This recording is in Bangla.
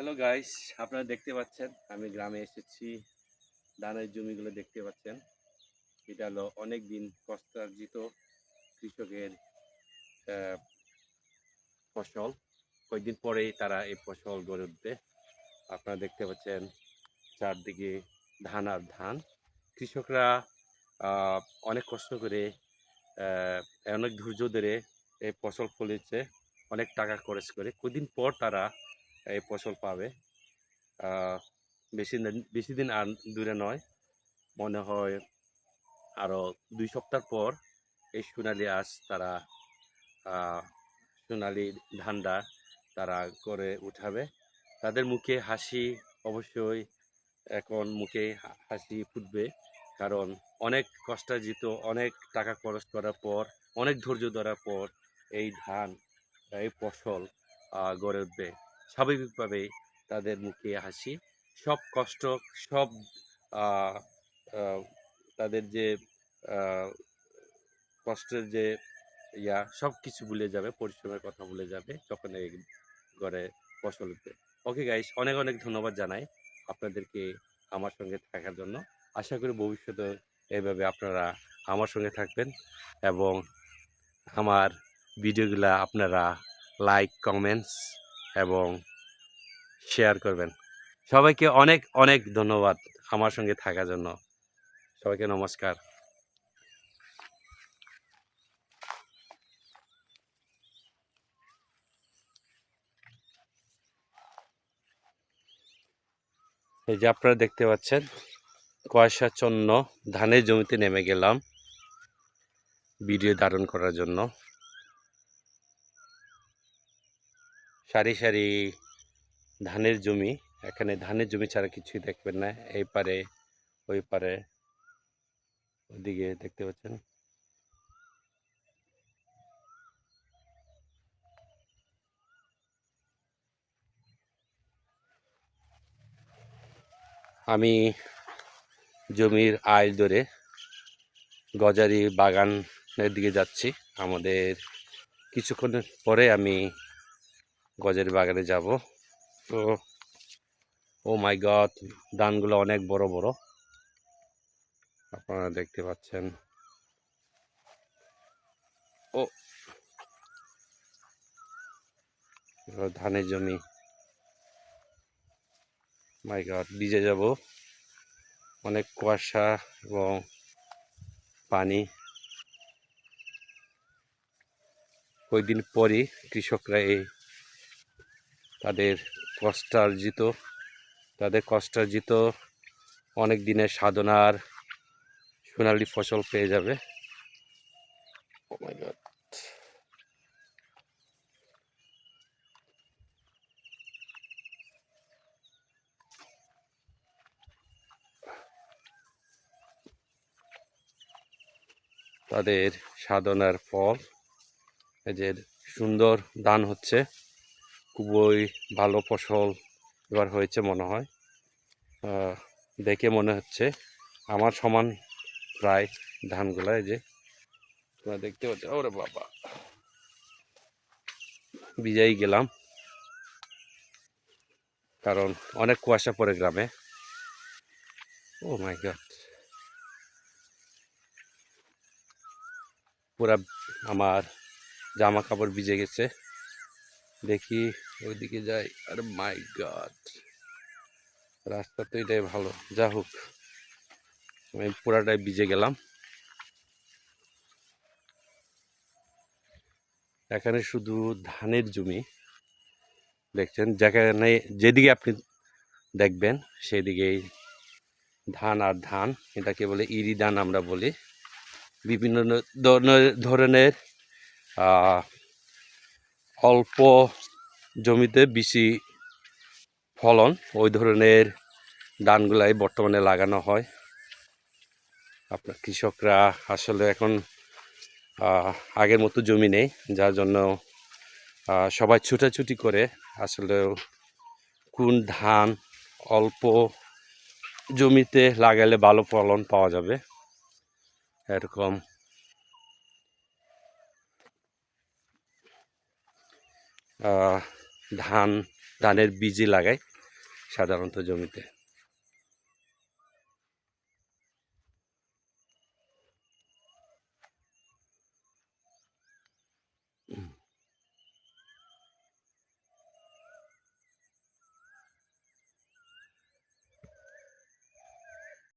হ্যালো গাইস আপনারা দেখতে পাচ্ছেন, আমি গ্রামে এসেছি। ধানের জমিগুলো দেখতে পাচ্ছেন। এটা হলো অনেক দিন কষ্টার্জিত কৃষকের ফসল। কয়েকদিন পরেই তারা এই ফসল গড়ে উঠবে। আপনারা দেখতে পাচ্ছেন চারদিকে ধান আর ধান। কৃষকরা অনেক কষ্ট করে অনেক ধৈর্য ধরে এই ফসল ফলেছে অনেক টাকা খরচ করে। কদিন পর তারা এই ফসল পাবে। বেশি বেশি দিন আর দূরে নয়। মনে হয় আরও দুই সপ্তাহ পর এই সোনালি আজ তারা সোনালি ধানটা তারা করে উঠাবে। তাদের মুখে হাসি অবশ্যই, এখন মুখে হাসি ফুটবে। কারণ অনেক কষ্টার্জিত, অনেক টাকা খরচ করার পর, অনেক ধৈর্য ধরার পর এই ধান, এই ফসল গড়ে উঠবে। স্বাভাবিকভাবেই তাদের মুখে হাসি। সব কষ্ট, সব তাদের যে কষ্টের যে, ইয়া, সব কিছু ভুলে যাবে, পরিশ্রমের কথা ভুলে যাবে যখন এই ঘরে ফসল উঠবে ওকে গাইস অনেক অনেক ধন্যবাদ জানাই আপনাদেরকে আমার সঙ্গে থাকার জন্য। আশা করি ভবিষ্যতে এইভাবে আপনারা আমার সঙ্গে থাকবেন এবং আমার ভিডিওগুলা আপনারা লাইক কমেন্টস এবং শেয়ার করবেন। সবাইকে অনেক অনেক ধন্যবাদ আমার সঙ্গে থাকার জন্য। সবাইকে নমস্কার। এই যে আপনারা দেখতে পাচ্ছেন কুয়াশাচ্ছন্ন ধানের জমিতে নেমে গেলাম, ভিডিও ধারণ করার জন্য। সারি সারি ধানের জমি। এখানে ধানের জমি ছাড়া কিছুই দেখবেন না। এই পারে, ওই পারে ওদিকে দেখতে পাচ্ছেন। আমি জমির আয় ধরে গজারি বাগানের দিকে যাচ্ছি। আমাদের কিছুক্ষণ পরে আমি গজারি বাগানে যাব। তো ও মাই গড ধানগুলো অনেক বড় বড়। আপনারা দেখতে পাচ্ছেন। ও ধানের জমি। মাই গড ভিজে যাব। অনেক কুয়াশা এবং পানি। কয়েকদিন পরই কৃষকরা এই তাদের কষ্টার্জিত তাদের কষ্টার্জিত অনেক দিনের সাধনার সোনালি ফসল পেয়ে যাবে Oh. তাদের সাধনার ফল, এদের সুন্দর দান হচ্ছে খুবই ভালো ফসল এবার হয়েছে মনে হয়। দেখে মনে হচ্ছে আমার সমান প্রায় ধানগুলা এই যে, তোমরা দেখতে পাচ্ছ, ওরে বাবা। বিজাই গেলাম। কারণ অনেক কুয়াশা পড়ে গ্রামে। ও মাই গড পুরা আমার জামা কাপড় ভিজে গেছে। দেখি ওইদিকে যাই। আর মাই গড রাস্তা তো এটাই ভালো। যা হোক, আমি পুরাটাই ভিজে গেলাম। এখানে শুধু ধানের জমি। দেখছেন, যেখানে যেদিকে আপনি দেখবেন সেদিকেই ধান আর ধান, এটাকে বলে ইরি ধান আমরা বলি। বিভিন্ন ধরনের- অল্প জমিতে বেশি ফলন ওই ধরনের ধানগুলাই বর্তমানে লাগানো হয়। আপনার কৃষকরা আসলে এখন আগের মতো জমি নেই, যার জন্য সবাই ছুটাছুটি করে আসলে কোন ধান অল্প জমিতে লাগালে ভালো ফলন পাওয়া যাবে, এরকম ধান ধানের বীজই লাগাই সাধারণত জমিতে।